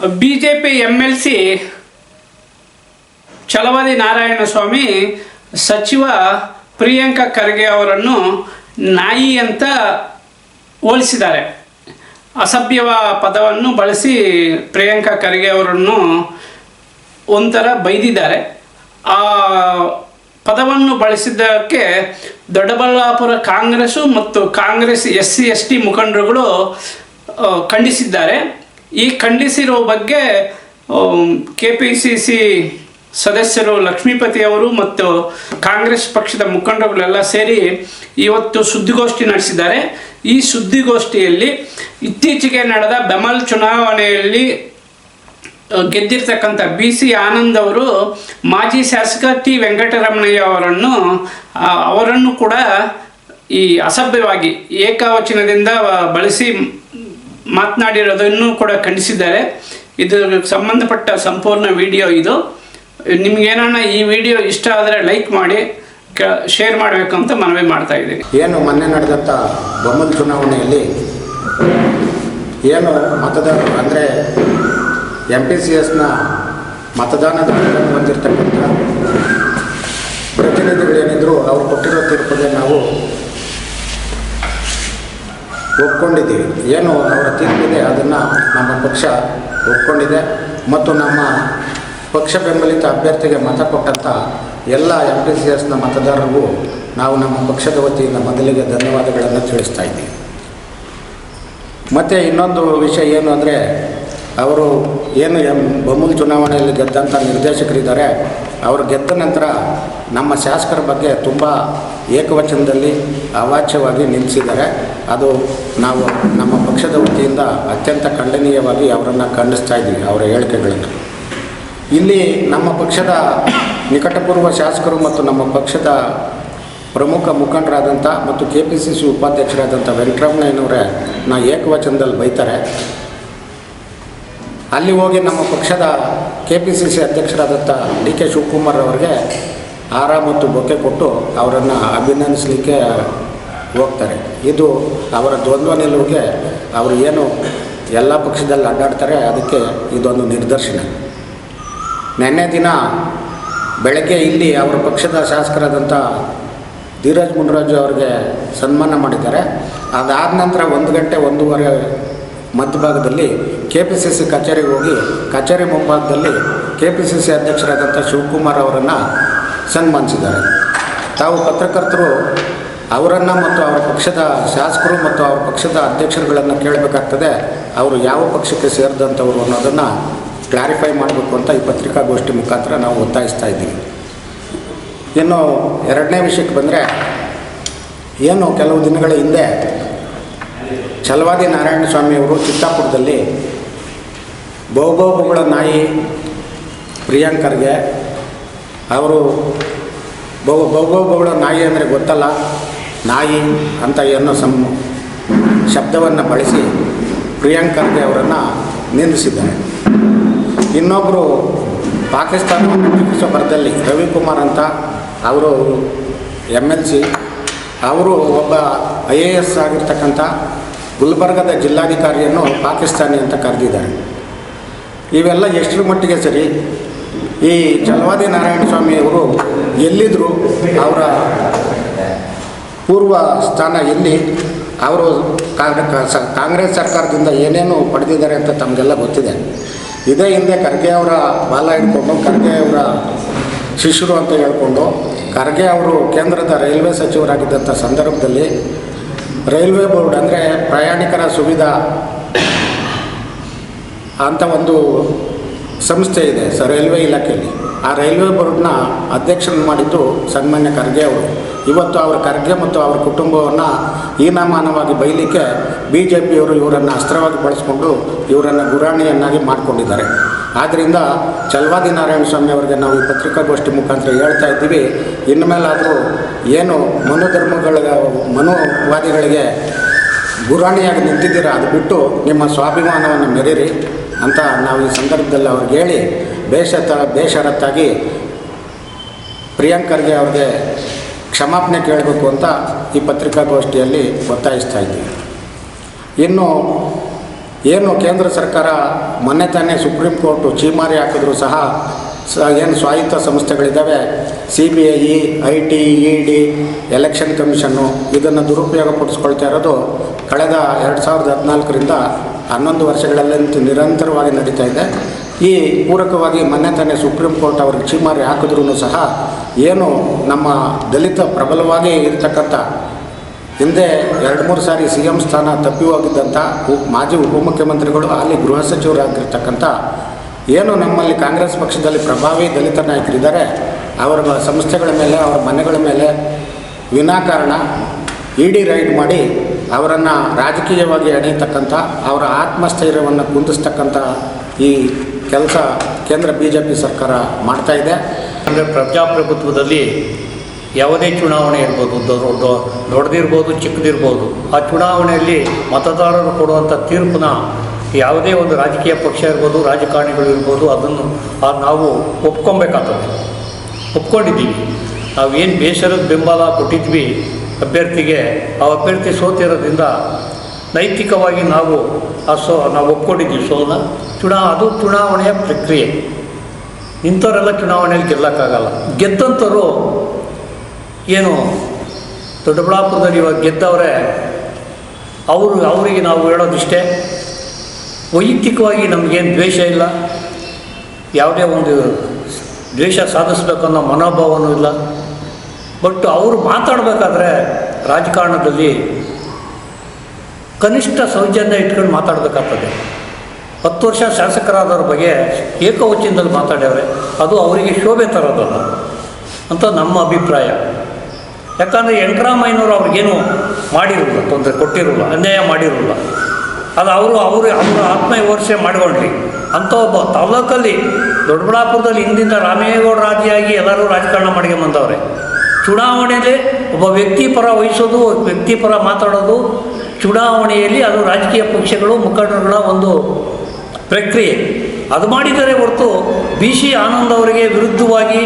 B J P M L C Chalavadi Narayanaswamy ಸಚಿವ ಪ್ರಿಯಾಂಕಾ ಖರ್ಗೆ ಅವರನ್ನು ನಾಯಿ ಅಂತ ಹೋಲಿಸಿದ್ದಾರೆ. ಅಸಭ್ಯವ ಪದವನ್ನು ಬಳಸಿ ಪ್ರಿಯಾಂಕಾ ಖರ್ಗೆ ಅವರನ್ನು ಒಂಥರ ಬೈದಿದ್ದಾರೆ. ಆ ಪದವನ್ನು ಬಳಸಿದ್ದಕ್ಕೆ ದೊಡ್ಡಬಳ್ಳಾಪುರ ಕಾಂಗ್ರೆಸ್ಸು ಮತ್ತು Congress S C, S T ಮುಖಂಡರುಗಳು ಖಂಡಿಸಿದ್ದಾರೆ. ಈ ಖಂಡಿಸಿರೋ ಬಗ್ಗೆ ಕೆ ಪಿ ಸಿ ಸಿ ಸದಸ್ಯರು ಲಕ್ಷ್ಮೀಪತಿ ಅವರು ಮತ್ತು ಕಾಂಗ್ರೆಸ್ ಪಕ್ಷದ ಮುಖಂಡರುಗಳೆಲ್ಲ ಸೇರಿ ಇವತ್ತು ಸುದ್ದಿಗೋಷ್ಠಿ ನಡೆಸಿದ್ದಾರೆ. ಈ ಸುದ್ದಿಗೋಷ್ಠಿಯಲ್ಲಿ ಇತ್ತೀಚೆಗೆ ನಡೆದ ಬೆಮಲ್ ಚುನಾವಣೆಯಲ್ಲಿ ಗೆದ್ದಿರ್ತಕ್ಕಂಥ ಬಿ ಸಿ ಆನಂದ್ ಅವರು ಮಾಜಿ ಶಾಸಕ ಟಿ ವೆಂಕಟರಮಣಯ್ಯ ಅವರನ್ನು ಅವರನ್ನು ಕೂಡ ಈ ಅಸಭ್ಯವಾಗಿ ಏಕವಚನದಿಂದ ಬಳಸಿ ಮಾತನಾಡಿರೋದನ್ನು ಕೂಡ ಖಂಡಿಸಿದ್ದಾರೆ. ಇದು ಸಂಬಂಧಪಟ್ಟ ಸಂಪೂರ್ಣ ವಿಡಿಯೋ ಇದು. ನಿಮ್ಗೇನ ಈ ವಿಡಿಯೋ ಇಷ್ಟ ಆದರೆ ಲೈಕ್ ಮಾಡಿ ಶೇರ್ ಮಾಡಬೇಕು ಅಂತ ಮನವಿ ಮಾಡ್ತಾ ಇದ್ದೀನಿ ಏನು ಮೊನ್ನೆ ನಡೆದಂಥ ಬೊಮ್ಮಲ್ ಚುನಾವಣೆಯಲ್ಲಿ ಏನು ಮತದಾರರು ಅಂದರೆ ಎಂ ಪಿ ಸಿ ಎಸ್ನ ಮತದಾನದ ಹೊಂದಿರ್ತಕ್ಕಂಥ ಪ್ರತಿನಿಧಿಗಳು ಏನಿದ್ರು ಅವ್ರು ಕೊಟ್ಟಿರೋ ತೀರ್ಪಿಗೆ ನಾವು ಒಪ್ಕೊಂಡಿದ್ದೀವಿ. ಏನು ಅವರ ತೀರ್ಪಿದೆ, ಅದನ್ನು ನಮ್ಮ ಪಕ್ಷ ಒಪ್ಕೊಂಡಿದೆ. ಮತ್ತು ನಮ್ಮ ಪಕ್ಷ ಬೆಂಬಲಿತ ಅಭ್ಯರ್ಥಿಗೆ ಮತ ಕೊಟ್ಟಂಥ ಎಲ್ಲ ಎಂ ಪಿ ಸಿ ಎಸ್ನ ಮತದಾರರಿಗೂ ನಾವು ನಮ್ಮ ಪಕ್ಷದ ವತಿಯಿಂದ ಮೊದಲಿಗೆ ಧನ್ಯವಾದಗಳನ್ನು ತಿಳಿಸ್ತಾ ಇದ್ದೀವಿ. ಮತ್ತು ಇನ್ನೊಂದು ವಿಷಯ ಏನು ಅಂದರೆ ಅವರು ಏನು ಎಂ ಬೊಮ್ಮಲ್ ಚುನಾವಣೆಯಲ್ಲಿ ಗೆದ್ದಂಥ ನಿರ್ದೇಶಕರಿದ್ದಾರೆ, ಅವರು ಗೆದ್ದ ನಂತರ ನಮ್ಮ ಶಾಸಕರ ಬಗ್ಗೆ ತುಂಬ ಏಕವಚನದಲ್ಲಿ ಅವಾಚ್ಯವಾಗಿ ನಿಲ್ಲಿಸಿದ್ದಾರೆ ಅದು ನಾವು ನಮ್ಮ ಪಕ್ಷದ ವತಿಯಿಂದ ಅತ್ಯಂತ ಖಂಡನೀಯವಾಗಿ ಅವರನ್ನು ಖಂಡಿಸ್ತಾ ಇದ್ದೀವಿ, ಅವರ ಹೇಳಿಕೆಗಳನ್ನು. ಇಲ್ಲಿ ನಮ್ಮ ಪಕ್ಷದ ನಿಕಟಪೂರ್ವ ಶಾಸಕರು ಮತ್ತು ನಮ್ಮ ಪಕ್ಷದ ಪ್ರಮುಖ ಮುಖಂಡರಾದಂಥ ಮತ್ತು ಕೆ ಪಿ ಸಿ ಸಿ ಉಪಾಧ್ಯಕ್ಷರಾದಂಥ ವೆಂಕಟರಮಣಯ್ಯನವರೇ ನಾ ಏಕವಚನದಲ್ಲಿ ಬೈತಾರೆ. ಅಲ್ಲಿ ಹೋಗಿ ನಮ್ಮ ಪಕ್ಷದ ಕೆ ಪಿ ಸಿ ಸಿ ಅಧ್ಯಕ್ಷರಾದಂಥ ಡಿ ಕೆ ಶಿವಕುಮಾರ್ ಅವರಿಗೆ ಹಾರ ಮತ್ತು ಬೊಕ್ಕೆ ಕೊಟ್ಟು ಅವರನ್ನು ಅಭಿನಂದಿಸಲಿಕ್ಕೆ ಹೋಗ್ತಾರೆ. ಇದು ಅವರ ದ್ವಂದ್ವ ನಿಲುವಿಗೆ ಅವರು ಏನು ಎಲ್ಲ ಪಕ್ಷದಲ್ಲಿ ಅಡ್ಡಾಡ್ತಾರೆ, ಅದಕ್ಕೆ ಇದೊಂದು ನಿದರ್ಶನ. ನಿನ್ನೆ ದಿನ ಬೆಳಗ್ಗೆ ಇಲ್ಲಿ ಅವರ ಪಕ್ಷದ ಶಾಸಕರಾದಂಥ ಧೀರಜ್ ಮುನ್ರಾಜು ಅವರಿಗೆ ಸನ್ಮಾನ ಮಾಡಿದ್ದಾರೆ. ಅದಾದ ನಂತರ ಒಂದು ಗಂಟೆ ಒಂದೂವರೆ ಮಧ್ಯಭಾಗದಲ್ಲಿ ಕೆ ಪಿ ಸಿ ಸಿ ಕಚೇರಿಗೆ ಹೋಗಿ ಕಚೇರಿ ಮುಂಭಾಗದಲ್ಲಿ ಕೆ ಪಿ ಸಿ ಸಿ ಅಧ್ಯಕ್ಷರಾದಂಥ ಶಿವಕುಮಾರ್ ಅವರನ್ನು ಸನ್ಮಾನಿಸಿದ್ದಾರೆ. ತಾವು ಪತ್ರಕರ್ತರು, ಅವರನ್ನು ಮತ್ತು ಅವರ ಪಕ್ಷದ ಶಾಸಕರು ಮತ್ತು ಅವರ ಪಕ್ಷದ ಅಧ್ಯಕ್ಷರುಗಳನ್ನು ಕೇಳಬೇಕಾಗ್ತದೆ, ಅವರು ಯಾವ ಪಕ್ಷಕ್ಕೆ ಸೇರಿದಂಥವರು ಅನ್ನೋದನ್ನು ಕ್ಲಾರಿಫೈ ಮಾಡಬೇಕು ಅಂತ ಈ ಪತ್ರಿಕಾಗೋಷ್ಠಿ ಮುಖಾಂತರ ನಾವು ಒತ್ತಾಯಿಸ್ತಾ ಇದ್ದೀವಿ. ಇನ್ನು ಎರಡನೇ ವಿಷಯಕ್ಕೆ ಬಂದರೆ, ಏನು ಕೆಲವು ದಿನಗಳ ಹಿಂದೆ ಛಲವಾದಿ ನಾರಾಯಣ ಸ್ವಾಮಿಯವರು ಚಿತ್ತಾಪುರದಲ್ಲಿ ಬಹುಬಹುಗಳ ನಾಯಿ ಪ್ರಿಯಾಂಕರ್ಗೆ ಅವರು ಬಹು ಬಹುಬಹುಗಳ ನಾಯಿ ಅಂದರೆ ಗೊತ್ತಲ್ಲ, ನಾಯಿ ಅಂತ ಏನೋ ಸಂ, ಶಬ್ದವನ್ನು ಬಳಸಿ ಪ್ರಿಯಾಂಕರ್ಗೆ ಅವರನ್ನು ನಿಂದಿಸಿದ್ದಾರೆ. ಇನ್ನೊಬ್ಬರು ಪಾಕಿಸ್ತಾನವನ್ನು ಬರದಲ್ಲಿ ರವಿಕುಮಾರ್ ಅಂತ ಅವರು ಎಂ ಎಲ್ ಸಿ, ಅವರು ಒಬ್ಬ ಐ ಎ ಎಸ್ ಆಗಿರ್ತಕ್ಕಂಥ ಗುಲ್ಬರ್ಗದ ಜಿಲ್ಲಾಧಿಕಾರಿಯನ್ನು ಪಾಕಿಸ್ತಾನಿ ಅಂತ ಕರೆದಿದ್ದಾರೆ. ಇವೆಲ್ಲ ಎಷ್ಟರ ಮಟ್ಟಿಗೆ ಸರಿ? ಈ ಜಲವಾದಿ ನಾರಾಯಣ ಸ್ವಾಮಿ ಅವರು ಎಲ್ಲಿದ್ದರು ಅವರ ಪೂರ್ವ ಸ್ಥಾನ ಎಲ್ಲಿ? ಅವರು ಕಾಂಗ್ರೆಸ್ ಸರ್ಕಾರದಿಂದ ಏನೇನು ಪಡೆದಿದ್ದಾರೆ ಅಂತ ತಮಗೆಲ್ಲ ಗೊತ್ತಿದೆ. ಇದೇ ಹಿಂದೆ ಖರ್ಗೆ ಅವರ ಬಾಲ ಹಿಡ್ಕೊಂಡು, ಖರ್ಗೆ ಅವರ ಶಿಷ್ಯರು ಅಂತ ಹೇಳ್ಕೊಂಡು, ಖರ್ಗೆ ಅವರು ಕೇಂದ್ರದ ರೈಲ್ವೆ ಸಚಿವರಾಗಿದ್ದಂಥ ಸಂದರ್ಭದಲ್ಲಿ ರೈಲ್ವೆ ಬೋರ್ಡ್ ಅಂದರೆ ಪ್ರಯಾಣಿಕರ ಸುವಿಧಾ ಅಂತ ಒಂದು ಸಂಸ್ಥೆ ಇದೆ, ಸ ರೈಲ್ವೆ ಇಲಾಖೆಯಲ್ಲಿ. ಆ ರೈಲ್ವೆ ಬೋರ್ಡ್ನ ಅಧ್ಯಕ್ಷರನ್ನು ಮಾಡಿದ್ದು ಸನ್ಮಾನ್ಯ ಖರ್ಗೆ ಅವರು. ಇವತ್ತು ಅವರ ಖರ್ಗೆ ಮತ್ತು ಅವರ ಕುಟುಂಬವನ್ನು ಹೀನಮಾನವಾಗಿ ಬೈಲಿಕ್ಕೆ ಬಿ ಜೆ ಪಿಯವರು ಇವರನ್ನು ಅಸ್ತ್ರವಾಗಿ ಬಳಸಿಕೊಂಡು ಇವರನ್ನು ಗುರಾಣಿಯನ್ನಾಗಿ ಮಾಡಿಕೊಂಡಿದ್ದಾರೆ. ಆದ್ದರಿಂದ ಚಲವಾದಿ ನಾರಾಯಣ ಸ್ವಾಮಿ ಅವರಿಗೆ ನಾವು ಈ ಪತ್ರಿಕಾಗೋಷ್ಠಿ ಮುಖಾಂತರ ಹೇಳ್ತಾ ಇದ್ದೀವಿ. ಇನ್ನು ಮೇಲಾದರೂ ಏನು ಮನೋಧರ್ಮಗಳ, ಮನೋವಾದಿಗಳಿಗೆ ಗುರಾಣಿಯಾಗಿ ನಿಂತಿದ್ದೀರಾ ಅದು ಬಿಟ್ಟು ನಿಮ್ಮ ಸ್ವಾಭಿಮಾನವನ್ನು ಮೆರೀರಿ ಅಂತ ನಾವು ಈ ಸಂದರ್ಭದಲ್ಲಿ ಅವ್ರಿಗೆ ಹೇಳಿ ಬೇಷತ್ತ ಬೇಷರತ್ತಾಗಿ ಪ್ರಿಯಾಂಕರ್ಗೆ ಅವ್ರಿಗೆ ಕ್ಷಮಾಪಣೆ ಕೇಳಬೇಕು ಅಂತ ಈ ಪತ್ರಿಕಾಗೋಷ್ಠಿಯಲ್ಲಿ ಒತ್ತಾಯಿಸ್ತಾ ಇದ್ದೀವಿ. ಇನ್ನು ಏನು ಕೇಂದ್ರ ಸರ್ಕಾರ ಮೊನ್ನೆ ತಾನೇ ಸುಪ್ರೀಂ ಕೋರ್ಟು ಚೀಮಾರಿ ಹಾಕಿದ್ರು ಸಹ ಸ ಏನು ಸ್ವಾಯತ್ತ ಸಂಸ್ಥೆಗಳಿದ್ದಾವೆ, C B I I T, E D, election commission ಇದನ್ನು ದುರುಪಯೋಗ ಪಡಿಸ್ಕೊಳ್ತಾ ಇರೋದು ಕಳೆದ ಎರಡು ಸಾವಿರದ ಹದಿನಾಲ್ಕರಿಂದ ಹನ್ನೊಂದು ವರ್ಷಗಳಲ್ಲಂತೂ ನಿರಂತರವಾಗಿ ನಡೀತಾ ಇದೆ. ಈ ಪೂರಕವಾಗಿ ಮೊನ್ನೆ ತಾನೇ ಸುಪ್ರೀಂ ಕೋರ್ಟ್ ಅವ್ರಿಗೆ ಚೀಮಾರಿ ಹಾಕಿದ್ರೂ ಸಹ ಏನು ನಮ್ಮ ದಲಿತ ಪ್ರಬಲವಾಗಿ ಇರ್ತಕ್ಕಂಥ ಹಿಂದೆ ಎರಡು ಮೂರು ಸಾರಿ ಸಿ ಎಂ ಸ್ಥಾನ ತಪ್ಪಿ ಹೋಗಿದ್ದಂಥ ಮಾಜಿ ಉಪಮುಖ್ಯಮಂತ್ರಿಗಳು, ಅಲ್ಲಿ ಗೃಹ ಸಚಿವರಾಗಿರ್ತಕ್ಕಂಥ ಏನು ನಮ್ಮಲ್ಲಿ ಕಾಂಗ್ರೆಸ್ ಪಕ್ಷದಲ್ಲಿ ಪ್ರಭಾವಿ ದಲಿತ ನಾಯಕರಿದ್ದಾರೆ, ಅವರ ಸಂಸ್ಥೆಗಳ ಮೇಲೆ, ಅವರ ಮನೆಗಳ ಮೇಲೆ ವಿನಾಕಾರಣ ಇಡಿ ರೈಡ್ ಮಾಡಿ ಅವರನ್ನು ರಾಜಕೀಯವಾಗಿ ಎಣೆಯತಕ್ಕಂಥ ಅವರ ಆತ್ಮಸ್ಥೈರ್ಯವನ್ನು ಕುಂದಿಸ್ತಕ್ಕಂಥ ಈ ಕೆಲಸ ಕೇಂದ್ರ ಬಿ ಜೆ ಪಿ ಸರ್ಕಾರ ಮಾಡ್ತಾ ಇದೆ. ಅಂದರೆ ಪ್ರಜಾಪ್ರಭುತ್ವದಲ್ಲಿ ಯಾವುದೇ ಚುನಾವಣೆ ಇರ್ಬೋದು ದೊಡ್ಡ ದೊಡ್ಡದಿರ್ಬೋದು ಚಿಕ್ಕದಿರ್ಬೋದು, ಆ ಚುನಾವಣೆಯಲ್ಲಿ ಮತದಾರರು ಕೊಡುವಂಥ ತೀರ್ಪನ್ನ ಯಾವುದೇ ಒಂದು ರಾಜಕೀಯ ಪಕ್ಷ ಇರ್ಬೋದು, ರಾಜಕಾರಣಿಗಳು ಇರ್ಬೋದು, ಅದನ್ನು ನಾವು ಒಪ್ಕೊಬೇಕಾಗ್ತದೆ. ಒಪ್ಕೊಂಡಿದ್ದೀವಿ. ನಾವು ಏನು ಬೇಸರದ ಬೆಂಬಲ ಕೊಟ್ಟಿದ್ವಿ ಅಭ್ಯರ್ಥಿಗೆ, ಆ ಅಭ್ಯರ್ಥಿ ಸೋತಿರೋದ್ರಿಂದ ನೈತಿಕವಾಗಿ ನಾವು ಆ ಸೋ, ನಾವು ಒಪ್ಕೊಂಡಿದ್ದೀವಿ ಸೋನ ಚುನಾ, ಅದು ಚುನಾವಣೆಯ ಪ್ರಕ್ರಿಯೆ. ಇಂಥವರೆಲ್ಲ ಚುನಾವಣೆಯಲ್ಲಿ ಗೆಲ್ಲಕ್ಕಾಗಲ್ಲ. ಗೆದ್ದಂಥವ್ರು ಏನು ದೊಡ್ಡಬಳ್ಳಾಪುರದಲ್ಲಿ ಇವಾಗ ಗೆದ್ದವರೇ, ಅವರು, ಅವರಿಗೆ ನಾವು ಹೇಳೋದಿಷ್ಟೇ, ವೈಯಕ್ತಿಕವಾಗಿ ನಮಗೇನು ದ್ವೇಷ ಇಲ್ಲ, ಯಾವುದೇ ಒಂದು ದ್ವೇಷ ಸಾಧಿಸ್ಬೇಕನ್ನೋ ಮನೋಭಾವನೂ ಇಲ್ಲ. ಬಟ್ ಅವರು ಮಾತಾಡಬೇಕಾದ್ರೆ ರಾಜಕಾರಣದಲ್ಲಿ ಕನಿಷ್ಠ ಸೌಜನ್ಯ ಇಟ್ಕೊಂಡು ಮಾತಾಡಬೇಕಾಗ್ತದೆ. ಹತ್ತು ವರ್ಷ ಶಾಸಕರಾದವ್ರ ಬಗ್ಗೆ ಏಕವಚನದಲ್ಲಿ ಮಾತಾಡ್ಯವ್ರೆ, ಅದು ಅವರಿಗೆ ಶೋಭೆ ತರೋದಲ್ಲ ಅಂತ ನಮ್ಮ ಅಭಿಪ್ರಾಯ. ಯಾಕಂದರೆ ವೆಂಕಟರಾಮಯ್ಯನವರು ಅವ್ರಿಗೇನು ಮಾಡಿರಲ್ಲ, ತೊಂದರೆ ಕೊಟ್ಟಿರಲ್ಲ, ಅನ್ಯಾಯ ಮಾಡಿರಲ್ಲ. ಅದು ಅವರು ಅವರು, ಅವರ ಆತ್ಮವಿಮರ್ಶೆ ಮಾಡಿಕೊಂಡ್ರಿ ಅಂಥ ಒಬ್ಬ ತಾಲೂಕಲ್ಲಿ ದೊಡ್ಡಬಳ್ಳಾಪುರದಲ್ಲಿ ಹಿಂದಿಂದ ರಾಮೇಗೌಡ ರಾಜಿಯಾಗಿ ಎಲ್ಲರೂ ರಾಜಕಾರಣ ಮಾಡ್ಕೊಂಬಂದವ್ರೆ ಚುನಾವಣೆಯಲ್ಲಿ ಒಬ್ಬ ವ್ಯಕ್ತಿ ಪರ ವಹಿಸೋದು, ವ್ಯಕ್ತಿ ಪರ ಮಾತಾಡೋದು, ಚುನಾವಣೆಯಲ್ಲಿ ಅದು ರಾಜಕೀಯ ಪಕ್ಷಗಳು, ಮುಖಂಡರುಗಳ ಒಂದು ಪ್ರಕ್ರಿಯೆ. ಅದು ಮಾಡಿದರೆ ಹೊರತು ಬಿ ಸಿ ಆನಂದ್ ಅವರಿಗೆ ವಿರುದ್ಧವಾಗಿ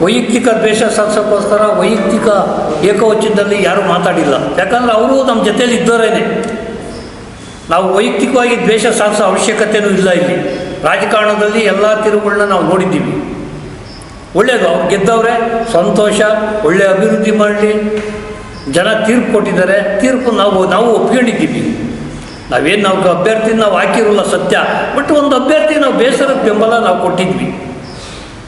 ವೈಯಕ್ತಿಕ ದ್ವೇಷ ಸಾಧಿಸೋಕ್ಕೋಸ್ಕರ ವೈಯಕ್ತಿಕ ಏಕವಚನದಲ್ಲಿ ಯಾರೂ ಮಾತಾಡಿಲ್ಲ. ಯಾಕಂದರೆ ಅವರು ನಮ್ಮ ಜೊತೆಯಲ್ಲಿ ಇದ್ದವರೇನೆ. ನಾವು ವೈಯಕ್ತಿಕವಾಗಿ ದ್ವೇಷ ಸಾಧಿಸೋ ಅವಶ್ಯಕತೆಯೂ ಇಲ್ಲ ಇಲ್ಲಿ. ರಾಜಕಾರಣದಲ್ಲಿ ಎಲ್ಲ ತಿರುಗಳನ್ನ ನಾವು ನೋಡಿದ್ದೀವಿ. ಒಳ್ಳೆಯದು ಅವ್ರು ಗೆದ್ದವ್ರೆ, ಸಂತೋಷ, ಒಳ್ಳೆ ಅಭಿವೃದ್ಧಿ ಮಾಡಲಿ. ಜನ ತೀರ್ಪು ಕೊಟ್ಟಿದ್ದಾರೆ. ತೀರ್ಪು ನಾವು ನಾವು ಒಪ್ಕೊಂಡಿದ್ದೀವಿ. ನಾವೇನು ನಾವು ಅಭ್ಯರ್ಥಿ ನಾವು ಹಾಕಿರಲ್ಲ ಸತ್ಯ. ಬಟ್ ಒಂದು ಅಭ್ಯರ್ಥಿ ನಾವು ಬೇಸರದ ಬೆಂಬಲ ನಾವು ಕೊಟ್ಟಿದ್ವಿ.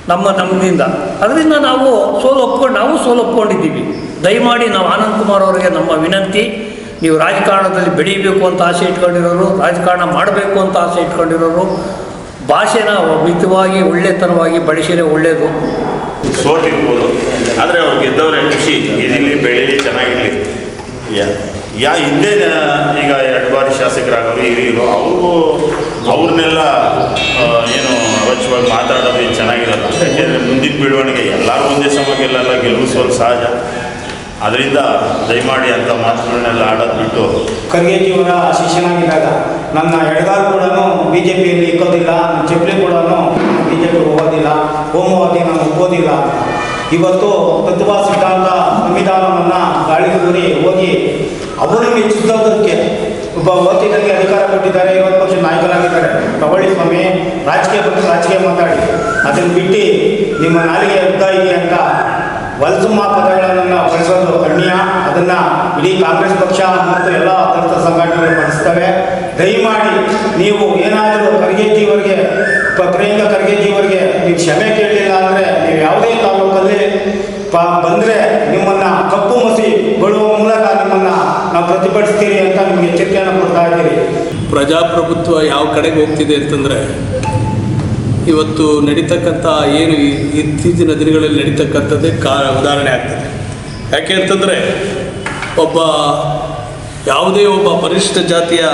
ನಮ್ಮ ನಮ್ಮದಿಂದ ಅದರಿಂದ ನಾವು ಸೋಲು ಒಪ್ಕೊಂಡು ನಾವು ಸೋಲು ಒಪ್ಕೊಂಡಿದ್ದೀವಿ. ದಯಮಾಡಿ ನಾವು ಆನಂದ್ ಕುಮಾರ್ ಅವರಿಗೆ ನಮ್ಮ ವಿನಂತಿ. ನೀವು ರಾಜಕಾರಣದಲ್ಲಿ ಬೆಳೀಬೇಕು ಅಂತ ಆಸೆ ಇಟ್ಕೊಂಡಿರೋರು ರಾಜಕಾರಣ ಮಾಡಬೇಕು ಅಂತ ಆಸೆ ಇಟ್ಕೊಂಡಿರೋರು ಭಾಷೆನ ಮಿತವಾಗಿ ಒಳ್ಳೆತನವಾಗಿ ಬಳಸಿದ್ರೆ ಒಳ್ಳೆಯದು ಸೋತಿರ್ಬೋದು. ಆದರೆ ಅವ್ರು ಗೆದ್ದವರೇ ಖುಷಿ. ಇದಿಲ್ಲಿ ಬೆಳೀಲಿ ಚೆನ್ನಾಗಿರಲಿ. ಯಾ- ಯಾ ಹಿಂದೆ ಈಗ ಎರಡು ಬಾರಿ ಶಾಸಕರಾಗೋರು ಇರೋ ಅವರು ಅವ್ರನ್ನೆಲ್ಲ ಏನು ಅವಶ್ಯವಾಗಿ ಮಾತಾಡೋದು ಚೆನ್ನಾಗಿರಲ್ಲ. ಯಾಕೆಂದರೆ ಮುಂದಿನ ಬೆಳವಣಿಗೆ ಎಲ್ಲರೂ ಒಂದೇ ಸಮ ಗೆಲುವು ಗೆಲ್ಲಿಸೋದು ಸಹಜ. ಅದರಿಂದ ದಯಮಾಡಿ ಅಂತ ಮಾತುಗಳನ್ನೆಲ್ಲ ಆಡೋದು ಬಿಟ್ಟು ಖರ್ಗೆಜಿಯವರ ಶಿಷ್ಯನಾಗಿದ್ದಾಗ ನನ್ನ ಎಡಗಾಲು ಕೂಡ ಬಿ ಜೆ ಪಿಯಲ್ಲಿ ಇಕ್ಕೋದಿಲ್ಲ ನನ್ನ ಚಪ್ಪಲಿ ಕೂಡ ಬಿ ಜೆ ಪಿ ಹೋಗೋದಿಲ್ಲ ಹೋಮವಾಗಿ ನಾನು ಒಪ್ಪೋದಿಲ್ಲ. ಇವತ್ತು ಪ್ರತಿಭಾ ಸಿದ್ಧಾಂತ ಸಂವಿಧಾನವನ್ನು ಗಾಳಿಗೆ ಹೋಗಿ ಅವರಿಗೆ ಮೆಚ್ಚಿದ್ದಕ್ಕೆ ಒಬ್ಬ ಅಧಿಕಾರ ಕೊಟ್ಟಿದ್ದಾರೆ ಇವತ್ತು ಪಕ್ಷ ನಾಯಕರಾಗಿದ್ದಾರೆ. ತಗೊಳ್ಳಿ ಸ್ವಾಮಿ, ರಾಜಕೀಯ ಪಕ್ಷ, ರಾಜಕೀಯ ಮಾತಾಡಿ ಅದನ್ನು ಬಿಟ್ಟು ನಿಮ್ಮ ನಾಲಿಗೆ ಉದ್ದ ಇದೆ ಅಂತ ವಲಸು ಪದಗಳನ್ನು ಬಳಸೋದು ಕಣ್ಣಿಯ ಅದನ್ನು ಇಡೀ ಕಾಂಗ್ರೆಸ್ ಪಕ್ಷ ಮತ್ತು ಎಲ್ಲ ಸಂಘಟನೆಗಳು ಬಳಸ್ತವೆ. ದಯಮಾಡಿ ನೀವು ಏನಾದರೂ ಖರ್ಗೆಜಿಯವರಿಗೆ ಪ- ಖರ್ಗೆ ಜೀವರಿಗೆ ನೀವು ಕ್ಷಮೆ ಕೇಳಲಿಲ್ಲ ಅಂದರೆ ನೀವು ಯಾವುದೇ ತಾಲೂಕಲ್ಲಿ ಪಾ ಬಂದರೆ ನಿಮ್ಮನ್ನು ಕಪ್ಪು ಮಸಿ ಬಳುವ ಮೂಲಕ ನಿಮ್ಮನ್ನು ನಾವು ಪ್ರತಿಭಟಿಸ್ತೀರಿ ಅಂತ ನಿಮಗೆ ಎಚ್ಚರಿಕೆಯನ್ನು ಕೊಡ್ತಾ ಇದ್ದೀರಿ. ಪ್ರಜಾಪ್ರಭುತ್ವ ಯಾವ ಕಡೆಗೆ ಹೋಗ್ತಿದೆ ಅಂತಂದರೆ, ಇವತ್ತು ನಡೀತಕ್ಕಂಥ ಏನು ಇತ್ತೀಚಿನ ದಿನಗಳಲ್ಲಿ ನಡೀತಕ್ಕಂಥದ್ದೇ ಕಾ ಉದಾಹರಣೆ ಆಗ್ತದೆ. ಯಾಕೆ ಅಂತಂದರೆ, ಒಬ್ಬ ಯಾವುದೇ ಒಬ್ಬ ಪರಿಶಿಷ್ಟ ಜಾತಿಯ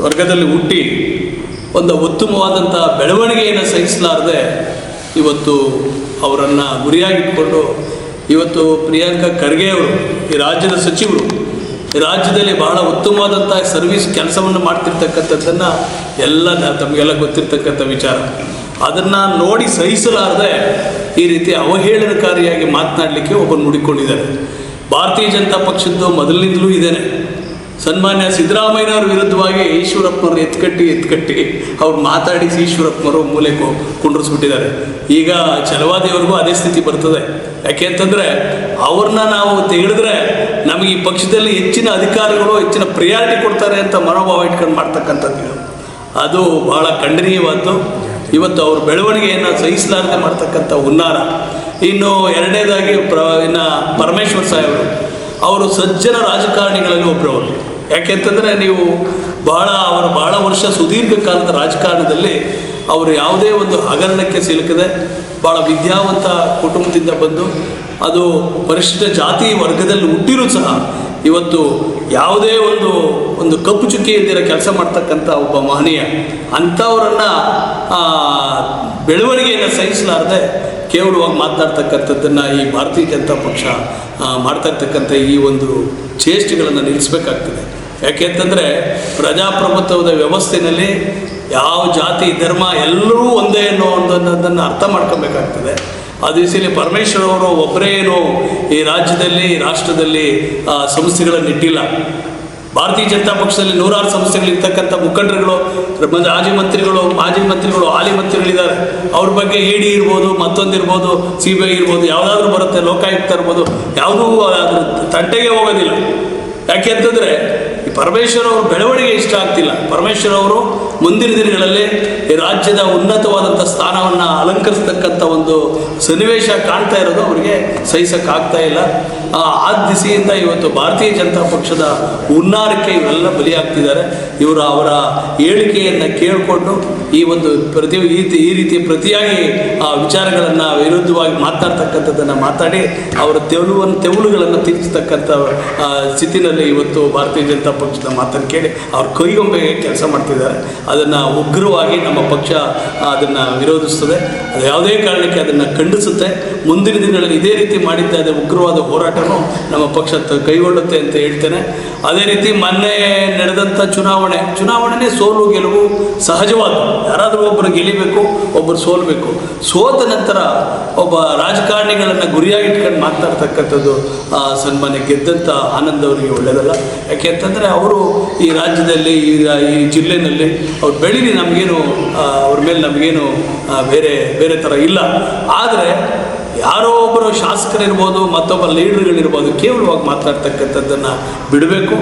ವರ್ಗದಲ್ಲಿ ಹುಟ್ಟಿ ಒಂದು ಉತ್ತಮವಾದಂಥ ಬೆಳವಣಿಗೆಯನ್ನು ಸಹಿಸಲಾರದೆ ಇವತ್ತು ಅವರನ್ನು ಗುರಿಯಾಗಿಟ್ಕೊಂಡು ಇವತ್ತು ಪ್ರಿಯಾಂಕಾ ಖರ್ಗೆ ಅವರು, ಈ ರಾಜ್ಯದ ಸಚಿವರು ರಾಜ್ಯದಲ್ಲಿ ಬಹಳ ಉತ್ತಮವಾದಂಥ ಸರ್ವಿಸ್ ಕೆಲಸವನ್ನು ಮಾಡ್ತಿರ್ತಕ್ಕಂಥದ್ದನ್ನು ಎಲ್ಲ ತಮಗೆಲ್ಲ ಗೊತ್ತಿರ್ತಕ್ಕಂಥ ವಿಚಾರ. ಅದನ್ನು ನೋಡಿ ಸಹಿಸಲಾರದೆ ಈ ರೀತಿ ಅವಹೇಳನಕಾರಿಯಾಗಿ ಮಾತನಾಡಲಿಕ್ಕೆ ಒಬ್ಬರು ನುಡಿಕೊಂಡಿದ್ದಾರೆ. ಭಾರತೀಯ ಜನತಾ ಪಕ್ಷದ್ದು ಮೊದಲಿನಿಂದಲೂ ಇದೇನೆ. ಸನ್ಮಾನ್ಯ ಸಿದ್ದರಾಮಯ್ಯನವ್ರ ವಿರುದ್ಧವಾಗಿ ಈಶ್ವರಪ್ಪನವ್ರು ಎತ್ಕಟ್ಟಿ ಎತ್ಕಟ್ಟಿ ಅವ್ರು ಮಾತಾಡಿಸಿ ಈಶ್ವರಪ್ಪನವರು ಮೂಲೆ ಕುಂಡ್ರಿಸ್ಬಿಟ್ಟಿದ್ದಾರೆ. ಈಗ ಛಲವಾದಿಯವ್ರಿಗೂ ಅದೇ ಸ್ಥಿತಿ ಬರ್ತದೆ. ಯಾಕೆ ಅಂತಂದರೆ ಅವ್ರನ್ನ ನಾವು ತೆಗೆಡಿದ್ರೆ ನಮಗೆ ಈ ಪಕ್ಷದಲ್ಲಿ ಹೆಚ್ಚಿನ ಅಧಿಕಾರಿಗಳು, ಹೆಚ್ಚಿನ ಪ್ರಿಯಾರಿಟಿ ಕೊಡ್ತಾರೆ ಅಂತ ಮನೋಭಾವ ಇಟ್ಕೊಂಡು ಮಾಡ್ತಕ್ಕಂಥದ್ದು. ಅದು ಬಹಳ ಖಂಡನೀಯವಾದ್ದು. ಇವತ್ತು ಅವ್ರ ಬೆಳವಣಿಗೆಯನ್ನು ಸಹಿಸಲಾರದೆ ಮಾಡ್ತಕ್ಕಂಥ ಹುನ್ನಾರ. ಇನ್ನು ಎರಡನೇದಾಗಿ ಪ್ರ, ಇನ್ನು ಪರಮೇಶ್ವರ್ ಸಾಹೇಬರು, ಅವರು ಸಜ್ಜನ ರಾಜಕಾರಣಿಗಳಲ್ಲಿ ಒಬ್ಬರು ಅವರು. ಯಾಕೆಂತಂದರೆ ನೀವು ಬಹಳ, ಅವರು ಬಹಳ ವರ್ಷ ಸುದೀರ್ಘ ಕಾಲದ ರಾಜಕಾರಣದಲ್ಲಿ ಅವರು ಯಾವುದೇ ಒಂದು ಹಗರಣಕ್ಕೆ ಸಿಲುಕದೆ. ಭಾಳ ವಿದ್ಯಾವಂತ ಕುಟುಂಬದಿಂದ ಬಂದು, ಅದು ಪರಿಶಿಷ್ಟ ಜಾತಿ ವರ್ಗದಲ್ಲಿ ಹುಟ್ಟಿರೂ ಸಹ ಇವತ್ತು ಯಾವುದೇ ಒಂದು ಒಂದು ಕಪ್ಪು ಚುಕ್ಕಿ ಇದ್ದಿರೋ ಕೆಲಸ ಮಾಡ್ತಕ್ಕಂಥ ಒಬ್ಬ ಮಹನೀಯ, ಅಂಥವರನ್ನು ಬೆಳವಣಿಗೆಯನ್ನು ಸಹಿಸಲಾರದೆ ಕೇವಲವಾಗಿ ಮಾತನಾಡ್ತಕ್ಕಂಥದ್ದನ್ನು ಈ ಭಾರತೀಯ ಜನತಾ ಪಕ್ಷ ಮಾಡ್ತಾ ಇರ್ತಕ್ಕಂಥ ಈ ಒಂದು ಚೇಷ್ಟೆಗಳನ್ನು ನಿಲ್ಲಿಸಬೇಕಾಗ್ತದೆ. ಯಾಕೆಂತಂದರೆ ಪ್ರಜಾಪ್ರಭುತ್ವದ ವ್ಯವಸ್ಥೆಯಲ್ಲಿ ಯಾವ ಜಾತಿ, ಧರ್ಮ ಎಲ್ಲರೂ ಒಂದೇ ಅನ್ನೋ ಒಂದನ್ನು ಅರ್ಥ ಮಾಡ್ಕೊಬೇಕಾಗ್ತದೆ. ಆ ದಿವಸದಲ್ಲಿ ಪರಮೇಶ್ವರ ಅವರು ಒಬ್ಬರೇ ಏನು ಈ ರಾಜ್ಯದಲ್ಲಿ ರಾಷ್ಟ್ರದಲ್ಲಿ ಸಂಸ್ಥೆಗಳನ್ನು ಇಟ್ಟಿಲ್ಲ ಭಾರತೀಯ ಜನತಾ ಪಕ್ಷದಲ್ಲಿ ನೂರಾರು ಸಂಸ್ಥೆಗಳಿರ್ತಕ್ಕಂಥ ಮುಖಂಡರುಗಳು ಮಾಜಿ ಮಂತ್ರಿಗಳು ಮಾಜಿ ಮಂತ್ರಿಗಳು, ಹಾಲಿ ಮಂತ್ರಿಗಳಿದ್ದಾರೆ. ಅವ್ರ ಬಗ್ಗೆ ಇ ಡಿ ಇರ್ಬೋದು ಮತ್ತೊಂದಿರ್ಬೋದು ಸಿ ಬಿ ಐ ಇರ್ಬೋದು, ಯಾವುದಾದ್ರೂ ಬರುತ್ತೆ, ಲೋಕಾಯುಕ್ತ ಇರ್ಬೋದು, ಯಾವುದೂ ತಂಟೆಗೆ ಹೋಗೋದಿಲ್ಲ. ಯಾಕೆ ಅಂತಂದರೆ ಈ ಪರಮೇಶ್ವರ್ ಅವ್ರ ಬೆಳವಣಿಗೆ ಇಷ್ಟ ಆಗ್ತಿಲ್ಲ. ಪರಮೇಶ್ವರ ಅವರು ಮುಂದಿನ ದಿನಗಳಲ್ಲಿ ರಾಜ್ಯದ ಉನ್ನತವಾದಂಥ ಸ್ಥಾನವನ್ನು ಅಲಂಕರಿಸತಕ್ಕಂಥ ಒಂದು ಸನ್ನಿವೇಶ ಕಾಣ್ತಾ ಇರೋದು ಅವರಿಗೆ ಸಹಿಸೋಕ್ಕಾಗ್ತಾ ಇಲ್ಲ. ಆ ದಿಸೆಯಿಂದ ಇವತ್ತು ಭಾರತೀಯ ಜನತಾ ಪಕ್ಷದ ಹುನ್ನಾರಕ್ಕೆ ಇವರೆಲ್ಲ ಬಲಿಯಾಗ್ತಿದ್ದಾರೆ. ಇವರು ಅವರ ಹೇಳಿಕೆಯನ್ನು ಕೇಳಿಕೊಂಡು ಈ ಒಂದು ಪ್ರತಿ ರೀತಿ- ಈ ರೀತಿ ಪ್ರತಿಯಾಗಿ ಆ ವಿಚಾರಗಳನ್ನು ವಿರುದ್ಧವಾಗಿ ಮಾತಾಡ್ತಕ್ಕಂಥದ್ದನ್ನು ಮಾತಾಡಿ ಅವರ ತೆವಲುವನ್ನು ತೆವಲುಗಳನ್ನು ತೀರಿಸ್ತಕ್ಕಂಥ ಆ, ಸ್ಥಿತಿನಲ್ಲಿ ಇವತ್ತು ಭಾರತೀಯ ಜನತಾ ಪಕ್ಷದ ಮಾತನ್ನು ಕೇಳಿ ಅವ್ರ ಕೈಗೊಂಬೆಗೆ ಕೆಲಸ ಮಾಡ್ತಿದ್ದಾರೆ. ಅದನ್ನು ಉಗ್ರವಾಗಿ ನಮ್ಮ ಪಕ್ಷ ಅದನ್ನು ವಿರೋಧಿಸ್ತದೆ. ಅದು ಯಾವುದೇ ಕಾರಣಕ್ಕೆ ಅದನ್ನು ಖಂಡಿಸುತ್ತೆ. ಮುಂದಿನ ದಿನಗಳಲ್ಲಿ ಇದೇ ರೀತಿ ಮಾಡಿದ್ದಾದ ಉಗ್ರವಾದ ಹೋರಾಟವೂ ನಮ್ಮ ಪಕ್ಷ ಕೈಗೊಳ್ಳುತ್ತೆ ಅಂತ ಹೇಳ್ತೇನೆ. ಅದೇ ರೀತಿ ಮೊನ್ನೆ ನಡೆದಂಥ ಚುನಾವಣೆ, ಚುನಾವಣೆನೇ ಸೋಲು ಗೆಲುವು ಸಹಜವಾದ ಯಾರಾದರೂ ಒಬ್ಬರು ಗೆಲ್ಲಬೇಕು ಒಬ್ಬರು ಸೋಲಬೇಕು. ಸೋತ ನಂತರ ಒಬ್ಬ ರಾಜಕಾರಣಿಗಳನ್ನು ಗುರಿಯಾಗಿಟ್ಕೊಂಡು ಮಾತಾಡ್ತಕ್ಕಂಥದ್ದು ಸನ್ಮಾನ್ಯ ಗೆದ್ದಂಥ ಆನಂದ್ ಅವರಿಗೆ ಒಳ್ಳೆಯದಲ್ಲ ಯಾಕೆ ಅಂತಂದರೆ ಅವರು ಈ ರಾಜ್ಯದಲ್ಲಿ, ಈ ಜಿಲ್ಲೆಯಲ್ಲಿ ಅವ್ರು ಬೆಳೀಲಿ ನಮಗೇನು ಅವ್ರ ಮೇಲೆ ನಮಗೇನು ಬೇರೆ ಬೇರೆ ಥರ ಇಲ್ಲ. ಆದರೆ ಯಾರೋ ಒಬ್ಬರು ಶಾಸಕರಿರ್ಬೋದು, ಮತ್ತೊಬ್ಬ ಲೀಡರ್ಗಳಿರ್ಬೋದು ಕೇವಲವಾಗಿ ಮಾತಾಡ್ತಕ್ಕಂಥದ್ದನ್ನು ಬಿಡಬೇಕು.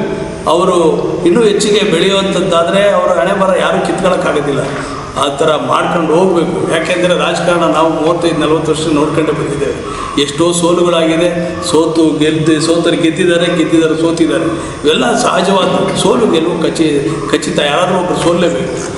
ಅವರು ಇನ್ನೂ ಹೆಚ್ಚಿಗೆ ಬೆಳೆಯುವಂಥದ್ದಾದರೆ ಅವರ ಹಣೆ ಬರ ಯಾರೂ ಕಿತ್ಕೊಳ್ಳೋಕ್ಕಾಗೋದಿಲ್ಲ ಆ ಥರ ಮಾಡ್ಕೊಂಡು ಹೋಗಬೇಕು. ಯಾಕೆಂದರೆ ರಾಜಕಾರಣ ನಾವು ಮೂವತ್ತೈದು, ನಲ್ವತ್ತು ವರ್ಷ ನೋಡ್ಕೊಂಡೇ ಬಂದಿದ್ದೇವೆ. ಎಷ್ಟೋ ಸೋಲುಗಳಾಗಿದೆ. ಸೋತು ಗೆದ್ದು, ಸೋತರು ಗೆದ್ದಿದ್ದಾರೆ ಗೆದ್ದಿದ್ದಾರೆ, ಸೋತಿದ್ದಾರೆ. ಇವೆಲ್ಲ ಸಹಜವಾದ ಸೋಲು ಗೆಲುವು ಖಚಿ ಖಚಿತ ಯಾರಾದರೂ ಒಬ್ಬರು ಸೋಲ್ಲೇಬೇಕು.